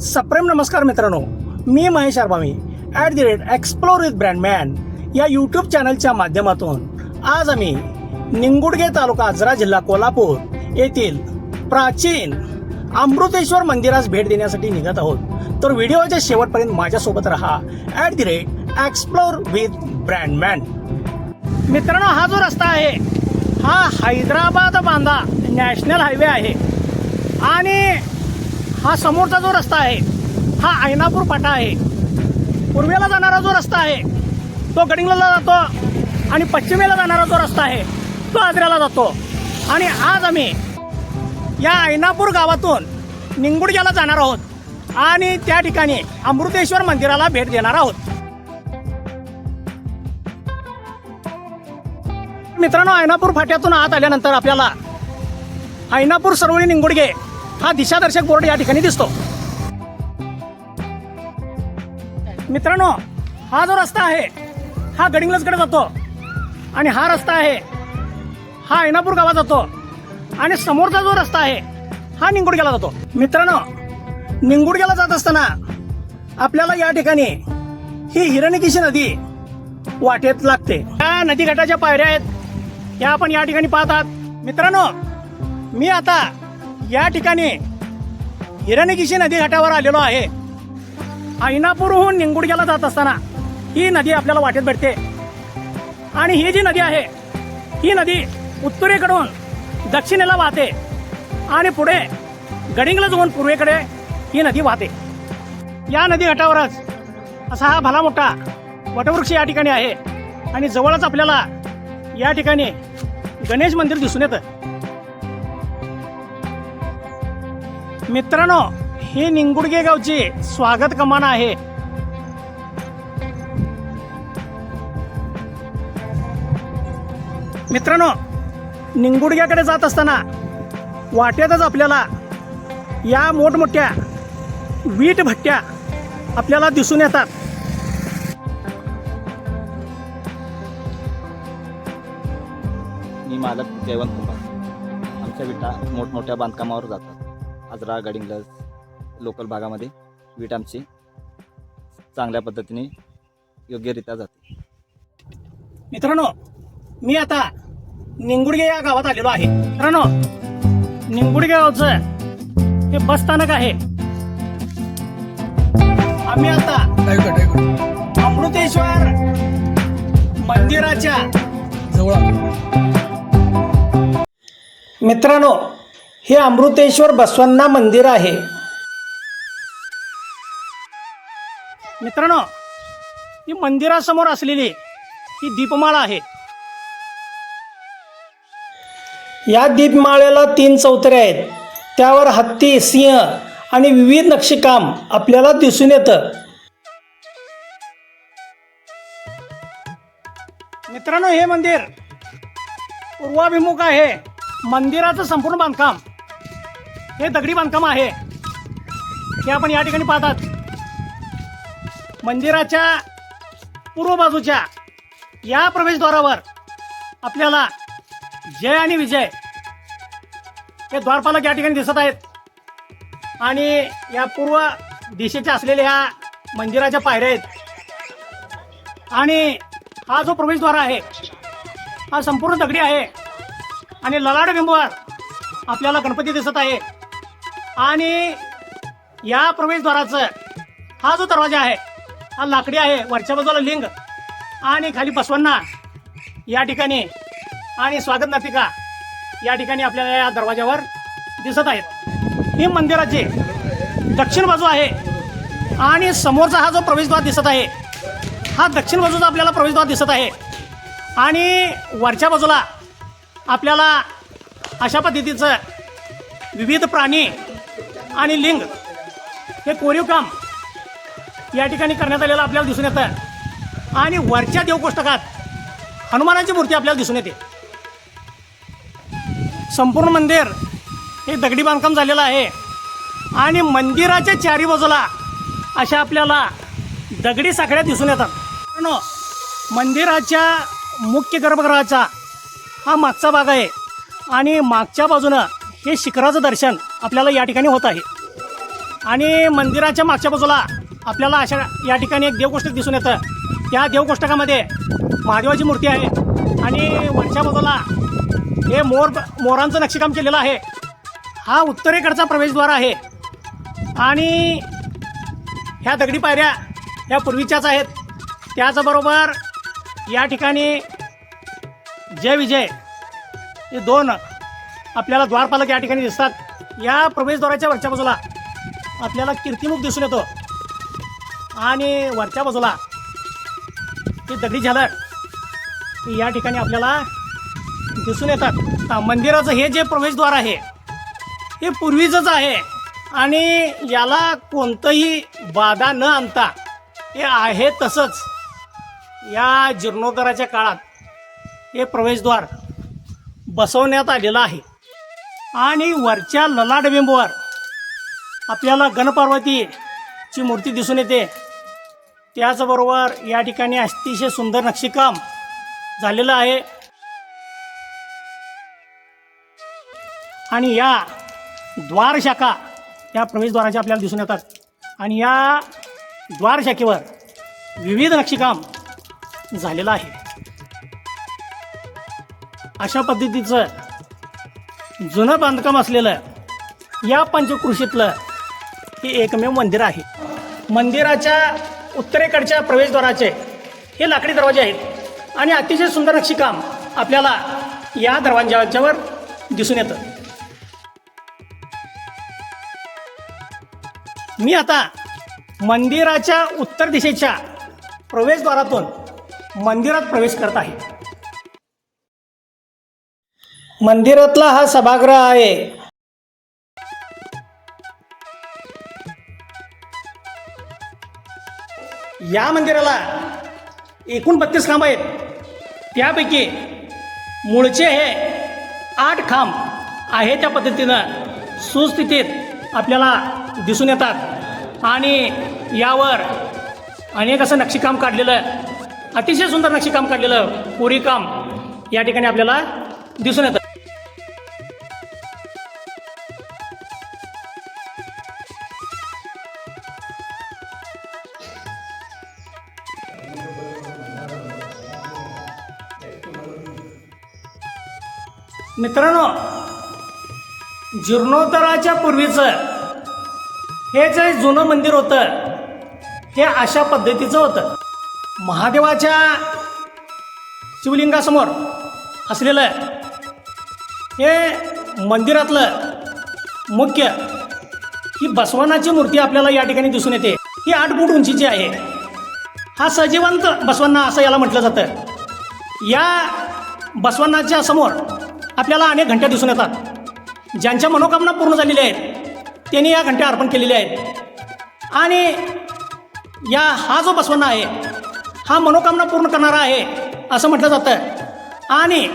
सप्रेम नमस्कार मित्रांनो मी Mahesh Arbami at the rate explore with Brandman या यूट्यूब चॅनलच्या माध्यमातून आज आम्ही निंगुडगे तालुका आजरा जिल्हा कोल्हापूर येथील प्राचीन अमृतेश्वर मंदिरास भेट देण्यासाठी निघत आहोत. तर व्हिडिओच्या शेवटपर्यंत माझ्यासोबत राहा at the rate explore with Brandman मित्रांनो हा जो रस्ता आहे हा हैदराबाद बांधा नॅशनल हायवे आहे. आणि हा समोरचा जो रस्ता आहे हा ऐनापूर फाटा आहे. पूर्वेला जाणारा जो रस्ता आहे तो गडिंगला जातो आणि पश्चिमेला जाणारा जो रस्ता आहे तो आजऱ्याला जातो. आणि आज आम्ही या ऐनापूर गावातून निंगुडग्याला जाणार आहोत आणि त्या ठिकाणी अमृतेश्वर मंदिराला भेट देणार आहोत. मित्रांनो ऐनापूर फाट्यातून आत आल्यानंतर आपल्याला ऐनापूर सरवळी निंगुडगे हा दिशादर्शक बोर्ड या ठिकाणी दिसतो. मित्रांनो हा जो रस्ता आहे हा गडिंगलजकडे जातो आणि हा रस्ता आहे हा ऐनापूर गावात जातो आणि समोरचा जो रस्ता आहे हा निंगुडग्याला जातो. मित्रांनो निंगुडग्याला जात असताना आपल्याला या ठिकाणी ही हिरणकेशी नदी वाटेत लागते. या नदीघाटाच्या पायऱ्या आहेत. या आपण या ठिकाणी पाहतात. मित्रांनो मी आता या ठिकाणी हिरणगिशी नदी घाटावर आलेलो आहे. ऐनापूरहून निंगुडग्याला जात असताना ही नदी आपल्याला वाटेत भेटते. आणि ही जी नदी आहे ही नदी उत्तरेकडून दक्षिणेला वाहते आणि पुढे गडिंगला जाऊन पूर्वेकडे ही नदी वाहते. या नदी घाटावरच असा हा भला मोठा वटवृक्ष या ठिकाणी आहे. आणि जवळच आपल्याला या ठिकाणी गणेश मंदिर दिसून येतं. मित्रांनो ही निंगुडगे गावची स्वागत कमान आहे. मित्रांनो निंगुडग्याकडे जात असताना वाटेतच आपल्याला या मोठमोठ्या वीट भट्ट्या आपल्याला दिसून येतात. मी मालक जयवंत कुमार आमच्या विटा मोठमोठ्या बांधकामावर जातात. आजरा गडिंग्लज लोकल भागामध्ये वीट आमची चांगल्या पद्धतीने योग्यरित्या जाते. मित्रांनो मी आता निंगुडगे या गावात आलेलो आहे. मित्रांनो निंगुडगे गावचं हे बस स्थानक आहे. आम्ही आता अमृतेश्वर मंदिराच्या जवळ मित्रांनो हे अमृतेश्वर बसवन्ना मंदिर आहे. मित्रांनो ही मंदिरासमोर असलेली ही दीपमाळा आहे. या दीपमाळेला तीन चौतरे आहेत. त्यावर हत्ती सिंह आणि विविध नक्षीकाम आपल्याला दिसून येतं. मित्रांनो हे मंदिर पूर्वाभिमुख आहे. मंदिराचं संपूर्ण बांधकाम हे दगडी बांधकाम आहे. हे आपण या ठिकाणी पाहतात. मंदिराच्या पूर्व बाजूच्या या प्रवेशद्वारावर आपल्याला जय आणि विजय हे द्वारपालक या ठिकाणी दिसत आहेत. आणि या पूर्व दिशेच्या असलेल्या ह्या मंदिराच्या पायऱ्या आहेत. आणि हा जो प्रवेशद्वार आहे हा संपूर्ण दगडी आहे. आणि ललाड बिंबवर आपल्याला गणपती दिसत आहे. आणि या प्रवेशद्वाराचं हा जो दरवाजा आहे हा लाकडी आहे वरच्या बाजूला लिंग आणि खाली बसवांना या ठिकाणी आणि स्वागत नातिका या ठिकाणी आपल्याला या दरवाजावर दिसत आहेत. ही मंदिराची दक्षिण बाजू आहे आणि समोरचा हा जो प्रवेशद्वार दिसत आहे हा दक्षिण बाजूचा आपल्याला प्रवेशद्वार दिसत आहे. आणि वरच्या बाजूला आपल्याला अशा पद्धतीचं विविध प्राणी आणि लिंग हे कोरीव काम या ठिकाणी करण्यात आलेलं आपल्याला दिसून येतं आणि वरच्या देवकोष्टकात हनुमानाची मूर्ती आपल्याला दिसून येते. संपूर्ण मंदिर हे दगडी बांधकाम झालेलं आहे. आणि मंदिराच्या चारी बाजूला अशा आपल्याला दगडी साखळ्या दिसून येतात. मित्रांनो, मंदिराच्या मुख्य गर्भगृहाचा हा मागचा भाग आहे. आणि मागच्या बाजूनं हे शिखराचं दर्शन आपल्याला या ठिकाणी होत आहे. आणि मंदिराच्या मागच्या बाजूला आपल्याला अशा या ठिकाणी एक देवकोष्टक दिसून येतं. त्या देवकोष्टकामध्ये महादेवाची मूर्ती आहे. आणि वरच्या बाजूला हे मोर मोरांचं नक्षीकाम केलेलं आहे. हा उत्तरेकडचा प्रवेशद्वार आहे. आणि ह्या दगडी पायऱ्या ह्या पूर्वीच्याच आहेत. त्याचबरोबर या ठिकाणी जय विजय हे दोन आपल्याला द्वारपालक या ठिकाणी दिसतात. या प्रवेशद्वाराच्या वरच्या बाजूला आपल्याला कीर्तिमुख दिसून येतो. आणि वरच्या बाजूला ते दगडी झालर या ठिकाणी आपल्याला दिसून येतात. मंदिराचं हे जे प्रवेशद्वार आहे हे पूर्वीचंच आहे. आणि याला कोणतंही बाधा न आणता हे आहे तसंच. या जीर्णोद्धाराच्या काळात हे प्रवेशद्वार बसवण्यात आलेलं आहे. आणि वरच्या ललाटबिंबवर आपल्याला गणपार्वतीची मूर्ती दिसून येते. त्याचबरोबर या ठिकाणी अतिशय सुंदर नक्षीकाम झालेलं आहे. आणि या द्वारशाखा या प्रवेशद्वाराच्या आपल्याला दिसून येतात. आणि या द्वारशाखेवर विविध नक्षीकाम झालेलं आहे. अशा पद्धतीचं जुनं बांधकाम असलेलं या पंचकृषीतलं हे एकमेव मंदिर आहे. मंदिराच्या उत्तरेकडच्या प्रवेशद्वाराचे हे लाकडी दरवाजे आहेत. आणि अतिशय सुंदर नक्षीकाम आपल्याला या दरवाजाच्यावर दिसून येतं. मी आता मंदिराच्या उत्तर दिशेच्या प्रवेशद्वारातून मंदिरात प्रवेश करत आहे. मंदिरातला हा सभागृह आहे. या मंदिराला एकूण बत्तीस खांब आहेत. त्यापैकी मूळचे हे आठ खांब आहे त्या पद्धतीनं सुस्थितीत आपल्याला दिसून येतात. आणि यावर अनेक असं नक्षीकाम काढलेलं अतिशय सुंदर नक्षीकाम काढलेलं कोरीकाम या ठिकाणी आपल्याला दिसून येतं. मित्रांनो जीर्णोत्तराच्या पूर्वीचं हे जे जुनं मंदिर होतं हे अशा पद्धतीचं होतं. महादेवाच्या शिवलिंगासमोर असलेलं हे मंदिरातलं मुख्य ही बसवानाची मूर्ती आपल्याला या ठिकाणी दिसून येते. ही आठ फूट उंचीची आहे. हा सजीवंत बसवन्ना असं याला म्हटलं जातं. या बसवन्नाच्या समोर आपल्याला अनेक घंट्या दिसून येतात. ज्यांच्या मनोकामना पूर्ण झालेल्या आहेत त्यांनी या घंट्या अर्पण केलेल्या आहेत. आणि या हा जो बसवण्णा आहे हा मनोकामना पूर्ण करणारा आहे असं म्हटलं जातं. आणि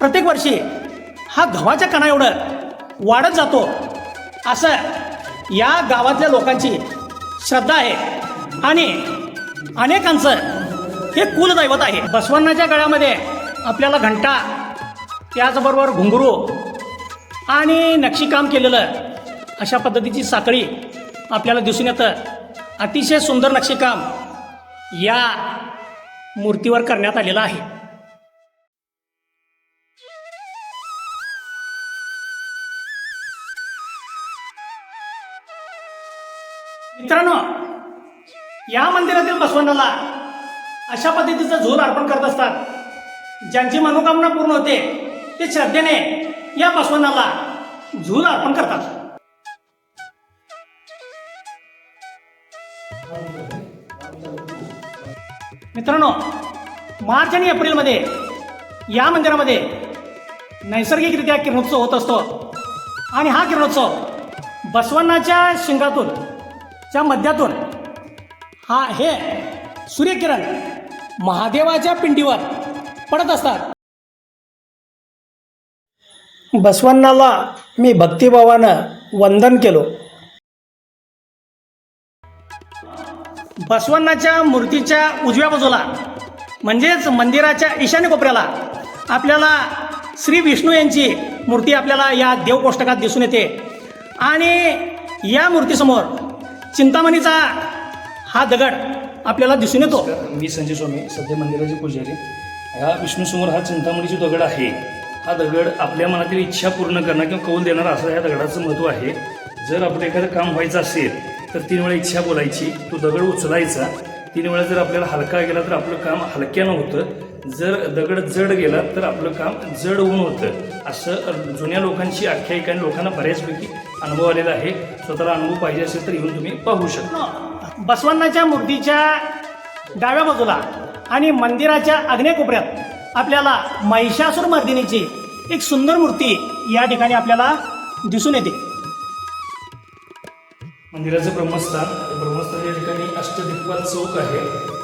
प्रत्येक वर्षी हा गव्हाच्या कणा एवढं वाढत जातो असं या गावातल्या लोकांची श्रद्धा आहे. आणि अनेकांचं हे कुलदैवत आहे. बसवण्णाच्या गळ्यामध्ये आपल्याला घंटा त्याचबरोबर घुंगरू आणि नक्षीकाम केलेलं अशा पद्धतीची साखळी आपल्याला दिसून येतं. अतिशय सुंदर नक्षीकाम या मूर्तीवर करण्यात आलेलं आहे. मित्रांनो या मंदिरातील बसवंडाला अशा पद्धतीचं झोल अर्पण करत असतात ज्यांची मनोकामना पूर्ण होते. ते श्रद्धेने या पासवानाला झूल अर्पण करतात. मित्रांनो मार्च आणि एप्रिलमध्ये या मंदिरामध्ये नैसर्गिकरित्या किरणोत्सव होत असतो. आणि हा किरणोत्सव बसवण्णाच्या शिंगातून च्या मध्यातून हा हे सूर्यकिरण महादेवाच्या पिंडीवर पडत असतात. बसवण्णाला मी भक्तिभावानं वंदन केलो. बसवण्णाच्या मूर्तीच्या उजव्या बाजूला म्हणजेच मंदिराच्या ईशान्य कोपऱ्याला आपल्याला श्री विष्णू यांची मूर्ती आपल्याला या देवकोष्टकात दिसून येते. आणि या मूर्तीसमोर चिंतामणीचा हा दगड आपल्याला दिसून येतो. मी संजय स्वामी सध्या मंदिराचे पुजारी. ह्या विष्णूसमोर हा चिंतामणीची दगड आहे. हा दगड आपल्या मनातील इच्छा पूर्ण करणार किंवा कौल देणारा असं ह्या दगडाचं महत्त्व आहे. जर आपलं एखादं काम व्हायचं असेल तर तीन वेळा इच्छा बोलायची तो दगड उचलायचा. तीन वेळा जर आपल्याला हलका गेला तर आपलं काम हलक्यानं होतं जर दगड जड गेला तर आपलं काम जड होऊन होतं. असं जुन्या लोकांची आख्यायिका आणि लोकांना बऱ्याचपैकी अनुभव आलेला आहे. स्वतःला अनुभव पाहिजे असेल तर येऊन तुम्ही पाहू शकता. बसवन्नाच्या मूर्तीच्या डाव्या बाजूला आणि मंदिराच्या आग्नेय कोपऱ्यात आपल्याला महिषासूर मर्दिनीची एक सुंदर मूर्ती या ठिकाणी आपल्याला दिसून येते. मंदिराचं ब्रह्मस्थान ब्रह्मस्थान या ठिकाणी अष्टदिक्पाल चौक आहे.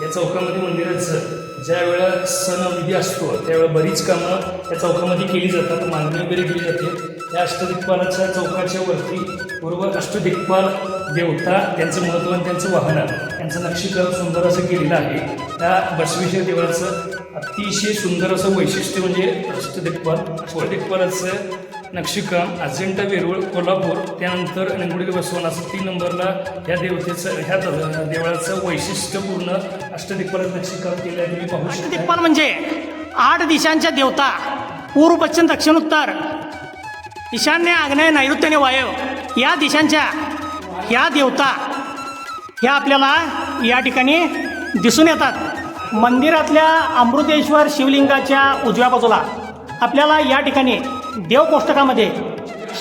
या चौकामध्ये मंदिराचं ज्या वेळा सण विधी असतो त्यावेळेला बरीच कामं या चौकामध्ये केली जातात मांडणी वगैरे केली जाते. या अष्टदिक्पालाच्या चौकाच्या वरती बरोबर अष्टदिक्पाल देवता त्यांचं महत्त्व आणि त्यांचं वाहन त्यांचं नक्षीकरण सुंदर असं केलेलं आहे. त्या बसवेश्वर देवाचं अतिशय सुंदर असं वैशिष्ट्य म्हणजे अष्टदिक्पाल अष्टदिक्पालाचं नक्षीकाम अजिंठा वेरूळ कोल्हापूर त्यानंतर निंबुडी बसवून असं तीन नंबरला ह्या देवतेचं ह्या देवळाचं वैशिष्ट्यपूर्ण अष्टदिक्पालाचं नक्षीकाम केलं आहे. तुम्ही पाहू शकता. म्हणजे आठ दिशांच्या देवता. पूर्व पश्चिम दक्षिण उत्तर. ईशान्य आग्नेय नैऋत्य आणि वायव या दिशांच्या ह्या देवता ह्या आपल्याला या ठिकाणी दिसून येतात. मंदिरातल्या अमृतेश्वर शिवलिंगाच्या उजव्या बाजूला आपल्याला या ठिकाणी देवकोष्टकामध्ये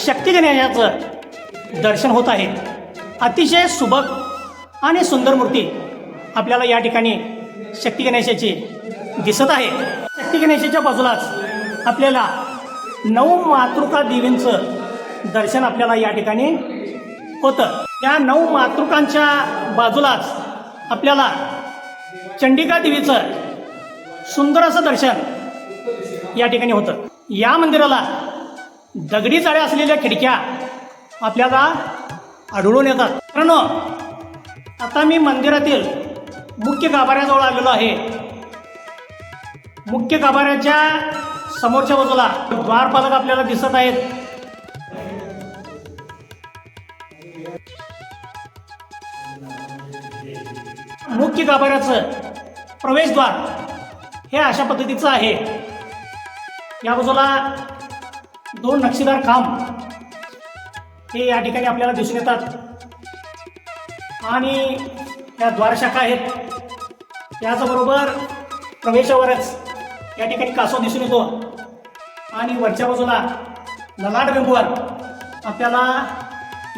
शक्ती गणेशाचं दर्शन होत आहे. अतिशय सुबक आणि सुंदर मूर्ती आपल्याला या ठिकाणी शक्ती गणेशाची दिसत आहे. शक्ती गणेशाच्या बाजूलाच आपल्याला नऊ मातृका देवींचं दर्शन आपल्याला या ठिकाणी होतं. त्या नऊ मातृकांच्या बाजूलाच आपल्याला चंडिका देवीचं सुंदर असं दर्शन या ठिकाणी होतं. या मंदिराला दगडी चाळ्या असलेल्या खिडक्या आपल्याला आढळून येतात. मित्रांनो आता मी मंदिरातील मुख्य गाभाऱ्याजवळ आलेलो आहे. मुख्य गाभाऱ्याच्या समोरच्या बाजूला द्वारपालक आपल्याला दिसत आहेत. मुख्य गाभाऱ्याचं प्रवेशद्वार हे अशा पद्धतीचं आहे. या बाजूला दोन नक्षीदार खांब हे या ठिकाणी आपल्याला दिसून येतात. आणि त्या द्वारशाखा आहेत. त्याचबरोबर प्रवेशावरच या ठिकाणी कासव दिसून येतो. आणि वरच्या बाजूला ललाट बिंबूवर आपल्याला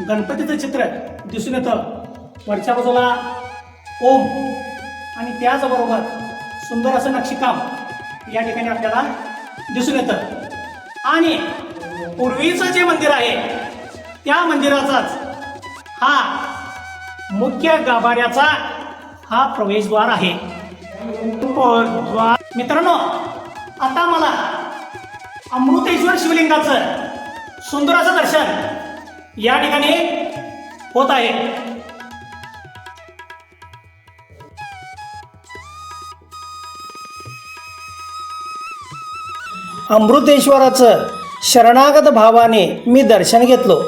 गणपतीचं चित्र दिसून येतं. वरच्या बाजूला ओम आणि त्याचबरोबर सुंदर असं नक्षीकाम या ठिकाणी आपल्याला दिसून येतं. आणि पूर्वीचं जे मंदिर आहे त्या मंदिराचाच हा मुख्य गाभाऱ्याचा हा प्रवेशद्वार आहे. द्वार मित्रांनो आता मला अमृतेश्वर शिवलिंगाचं सुंदराचं दर्शन या ठिकाणी होत आहे. अमृतेश्वराचं शरणागत भावाने मी दर्शन घेतलो.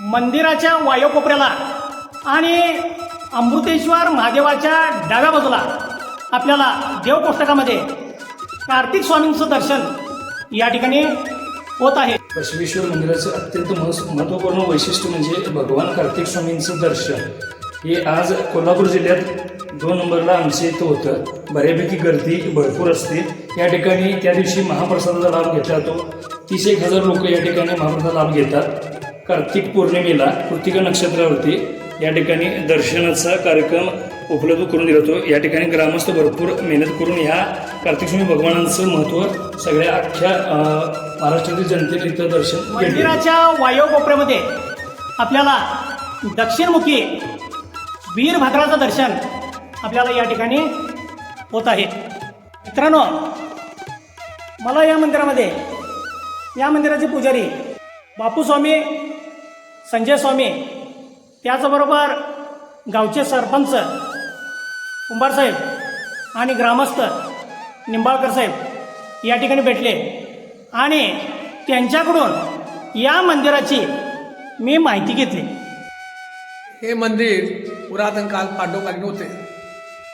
मंदिराच्या वायू कोपऱ्याला आणि अमृतेश्वर महादेवाच्या डाव्या बाजूला आपल्याला देवकोष्टकामध्ये कार्तिक स्वामींचं दर्शन या ठिकाणी होत आहे. बसवेश्वर मंदिराचं अत्यंत महस- महत्त्वपूर्ण वैशिष्ट्य म्हणजे भगवान कार्तिक स्वामींचं दर्शन. हे आज कोल्हापूर जिल्ह्यात दोन नंबरला आमच्या इथं होतं. बऱ्यापैकी गर्दी भरपूर असते. या ठिकाणी त्या दिवशी महाप्रसादाचा लाभ घेतला जातो. तीस एक हजार लोक या ठिकाणी महाप्रसाद लाभ घेतात. कार्तिक पौर्णिमेला कृतिका नक्षत्रावरती या ठिकाणी दर्शनाचा कार्यक्रम उपलब्ध करून दिला जातो. या ठिकाणी ग्रामस्थ भरपूर मेहनत करून ह्या कार्तिकस्वामी भगवानांचं महत्त्व सगळ्या अख्ख्या महाराष्ट्रातील जनतेने इथं दर्शन मंदिराच्या वायू कोपऱ्यामध्ये आपल्याला दक्षिणमुखी वीरभद्राचं दर्शन आपल्याला या ठिकाणी होत आहे. मित्रांनो मला या मंदिरामध्ये या मंदिराचे पुजारी बापूस्वामी संजय स्वामी त्याचबरोबर गावचे सरपंच कुंभारसाहेब आणि ग्रामस्थ निंबाळकर साहेब या ठिकाणी भेटले. आणि त्यांच्याकडून या मंदिराची मी माहिती घेतली. हे मंदिर पुरातन काल पांडवकालीन होते.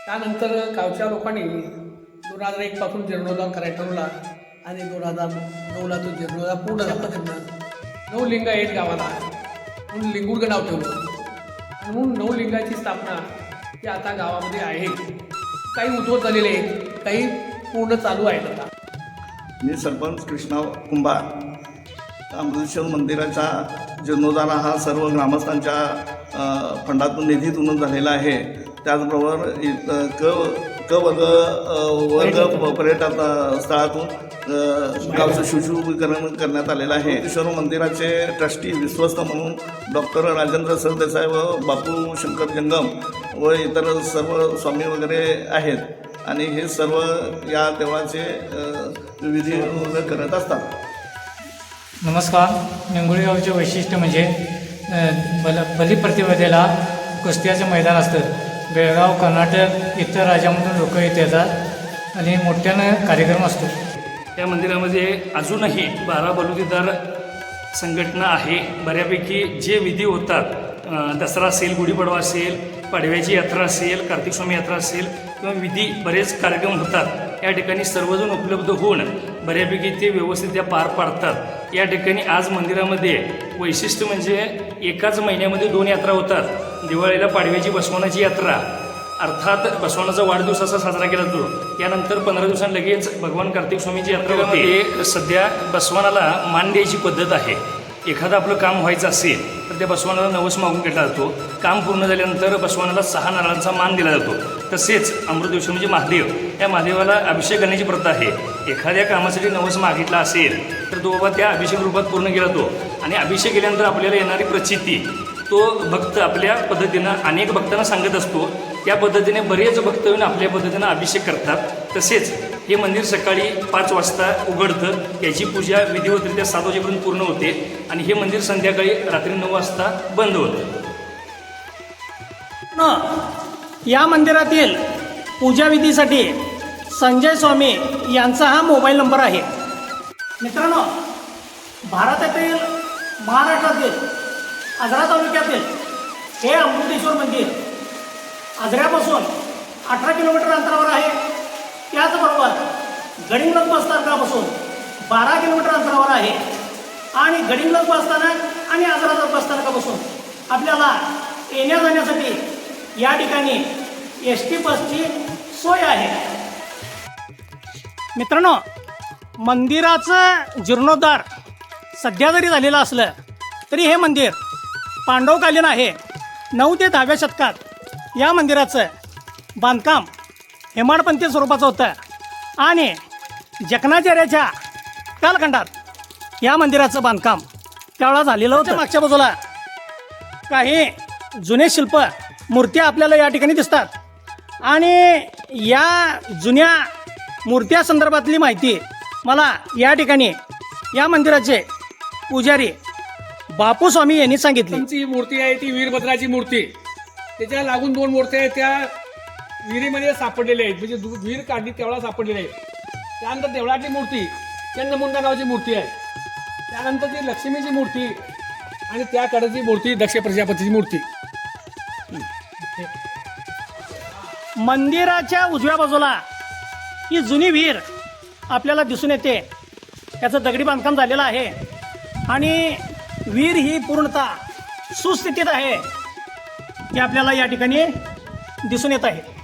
त्यानंतर गावच्या लोकांनी दोन हजार एक पासून जीर्णोद्धार करायला ठरवला आणि दोन हजार नऊला तो जीर्णोद्धार पूर्ण झाला त्यांना. नऊ लिंग आहेत गावाला म्हणून लिंगुर्ग नाव ठेवलं. म्हणून नऊ लिंगाची स्थापना ही आता गावामध्ये आहे. काही उद्भव झालेले आहेत. काही पूर्ण चालू आहेत आता. मी सरपंच कृष्णा कुंभार. अमृतेश्वर मंदिराचा जीर्णोद्धार हा सर्व ग्रामस्थांच्या फंडातून निधीतून झालेला आहे. त्याचबरोबर इथं क क वर्ग वर्ग पर्यटन स्थळातून गावचं सुशोभीकरण करण्यात आलेलं आहे. ईश्वर मंदिराचे ट्रस्टी विश्वस्त म्हणून डॉक्टर राजेंद्र सरदेसाई व बापू शंकर जंगम व इतर सर्व स्वामी वगैरे आहेत. आणि हे सर्व या देवाचे विधी करत असतात. नमस्कार. निंगुळीगावचे वैशिष्ट्य म्हणजे बल बलिप्रतिपदेला कुस्त्याचं मैदान असतं. बेळगाव कर्नाटक इतर राज्यामधून लोक इथे येतात आणि मोठ्यानं कार्यक्रम असतो. त्या मंदिरामध्ये अजूनही बारा बलुतेदार संघटना आहे. बऱ्यापैकी जे विधी होतात दसरा असेल गुढीपाडवा असेल पाडव्याची यात्रा असेल कार्तिक स्वामी यात्रा असेल किंवा विधी बरेच कार्यक्रम होतात या ठिकाणी सर्वजण उपलब्ध होऊन बऱ्यापैकी ते व्यवस्थित त्या पार पाडतात. या ठिकाणी आज मंदिरामध्ये वैशिष्ट्य म्हणजे एकाच महिन्यामध्ये दोन यात्रा होतात. दिवाळीला पाडव्याची बसवण्याची यात्रा. अर्थात बसवण्याचा वाढदिवस असा साजरा केला जातो. त्यानंतर पंधरा दिवसांनी लगेच भगवान कार्तिक स्वामीची यात्रा होते. सध्या बसवनाला मान द्यायची पद्धत आहे. एखादं आपलं काम व्हायचं असेल तर त्या बसवानाला नवस मागून घेतला जातो. काम पूर्ण झाल्यानंतर बसवानाला सहा नारळांचा मान दिला जातो. तसेच अमृतदिवशी म्हणजे महादेव. या महादेवाला अभिषेक करण्याची प्रथा आहे. एखाद्या कामासाठी नवस मागितला असेल तर तो बाबा त्या अभिषेक रूपात पूर्ण केला जातो. आणि अभिषेक केल्यानंतर आपल्याला येणारी प्रचिती तो भक्त आपल्या पद्धतीनं अनेक भक्तांना सांगत असतो त्या पद्धतीने बरेच भक्त येऊन आपल्या पद्धतीनं अभिषेक करतात. तसेच हे मंदिर सकाळी पाच वाजता उघडतं. याची पूजा विधिवतरित्या सात वाजेपर्यंत पूर्ण होते आणि हे मंदिर संध्याकाळी रात्री नऊ वाजता बंद होतं. या मंदिरातील पूजाविधीसाठी संजय स्वामी यांचा हा मोबाईल नंबर आहे. मित्रांनो भारतातील महाराष्ट्रातील आजरा तालुक्यातील हे अमृतेश्वर मंदिर आजऱ्यापासून अठरा किलोमीटर अंतरावर आहे. त्याचबरोबर गडिंगलज बसस्थानकापासून बारा किलोमीटर अंतरावर आहे आणि गडिंगलज बसस्थानक आणि आजरा बसस्थानकापासून आपल्याला येण्या जाण्यासाठी या ठिकाणी एस टी बसची सोय आहे. मित्रांनो मंदिराचं जीर्णोद्धार सध्या जरी झालेलं असलं तरी हे मंदिर पांडवकालीन आहे. नऊ ते दहाव्या शतकात या मंदिराचं बांधकाम हेमाडपंथी स्वरूपाचं होतं. आणि जकणाचार्याच्या कालखंडात या मंदिराचं बांधकाम त्यावेळा झालेलं होतं. मागच्या बाजूला काही जुने शिल्प मूर्त्या आपल्याला या ठिकाणी दिसतात. आणि या जुन्या मूर्त्या संदर्भातली माहिती मला या ठिकाणी या मंदिराचे पुजारी बापू स्वामी यांनी सांगितली. तुमची मूर्ती आहे ती वीरभद्राची मूर्ती. त्याच्या लागून दोन मूर्त्या आहेत त्या विहिरीमध्ये सापडलेल्या आहेत. म्हणजे दु- विहीर काढली तेवढा सापडलेल्या आहेत त्यानंतर देवळातली मूर्ती चंद्रमुंडा नावाची मूर्ती आहे. त्यानंतर ती लक्ष्मीची मूर्ती आणि त्याकडची मूर्ती दक्ष प्रजापतीची मूर्ती. मंदिराच्या उजव्या बाजूला ही जुनी विहीर आपल्याला दिसून येते. याचं दगडी बांधकाम झालेलं आहे. आणि वीर ही पूर्णतः सुस्थितीत आहे हे आपल्याला या ठिकाणी दिसून येत आहे.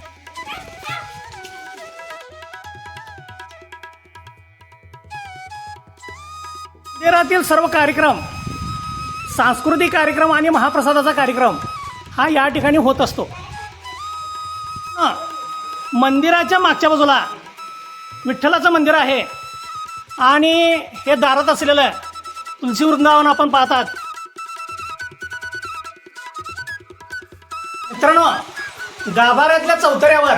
मंदिरातील सर्व कार्यक्रम सांस्कृतिक कार्यक्रम आणि महाप्रसादाचा कार्यक्रम हा या ठिकाणी होत असतो. मंदिराच्या मागच्या बाजूला विठ्ठलाचं मंदिर आहे आणि हे दारात असलेलं तुलसी वृंदावन आपण पाहतात. मित्रांनो गाभाऱ्यातल्या चौथऱ्यावर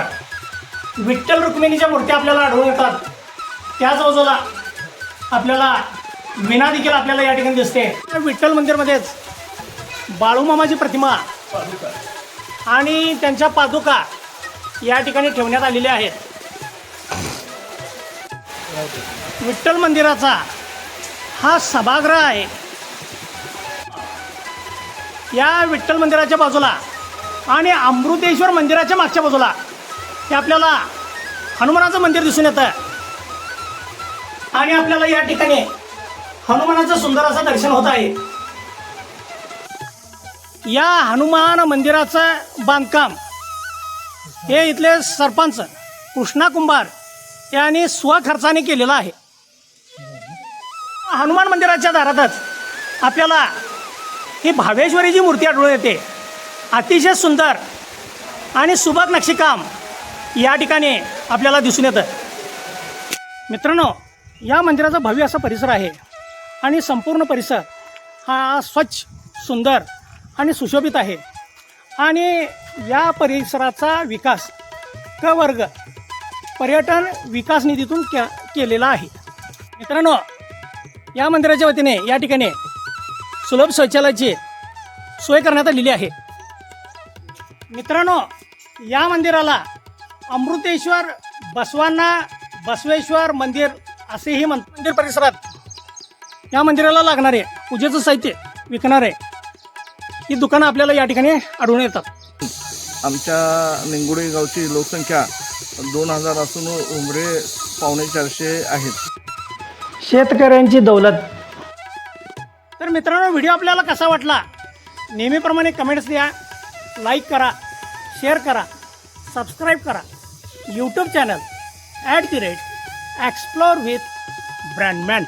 विठ्ठल रुक्मिणीच्या मूर्त्या आपल्याला आढळून येतात. त्याच बाजूला आपल्याला विना देखील आपल्याला या ठिकाणी दिसते. विठ्ठल मंदिरमध्येच बाळूमामाची प्रतिमा आणि त्यांच्या पादुका या ठिकाणी ठेवण्यात आलेल्या आहेत. विठ्ठल मंदिराचा हा सभागृह आहे. या विठ्ठल मंदिराच्या बाजूला आणि अमृतेश्वर मंदिराच्या मागच्या बाजूला हे आपल्याला हनुमानाचं मंदिर दिसून येतं. आणि आपल्याला या ठिकाणी हनुमानाचं सुंदर असं दर्शन होत आहे. या हनुमान मंदिराचं बांधकाम हे इथले सरपंच कृष्णा कुंभार यांनी स्वखर्चाने केलेलं आहे. हनुमान मंदिराच्या दारातच आपल्याला ही भावेश्वरीची मूर्ती आढळून येते. अतिशय सुंदर आणि सुबक नक्षीकाम या ठिकाणी आपल्याला दिसून येतं. मित्रांनो या मंदिराचा भव्य असा परिसर आहे आणि संपूर्ण परिसर हा स्वच्छ सुंदर आणि सुशोभित आहे. आणि या परिसराचा विकास क वर्ग पर्यटन विकास निधीतून के केलेला आहे. मित्रांनो या मंदिराच्या वतीने या ठिकाणी सुलभ शौचालयाची सोय करण्यात आलेली आहे. मित्रांनो या मंदिराला अमृतेश्वर बसवांना बसवेश्वर मंदिर असेही मन मंदिर परिसरात या मंदिराला लागणारे पूजेचं साहित्य विकणारे ही दुकानं आपल्याला या ठिकाणी आढळून येतात. आमच्या निंगुडे गावची लोकसंख्या दोन हजार असून उमरे पावणे चारशे आहेत. शेतकऱ्यांची दौलत. तर मित्रांनो व्हिडिओ आपल्याला कसा वाटला? नेहमीप्रमाणे कमेंट्स द्या लाईक करा शेअर करा सबस्क्राईब करा. YouTube channel at the rate explore with Brandman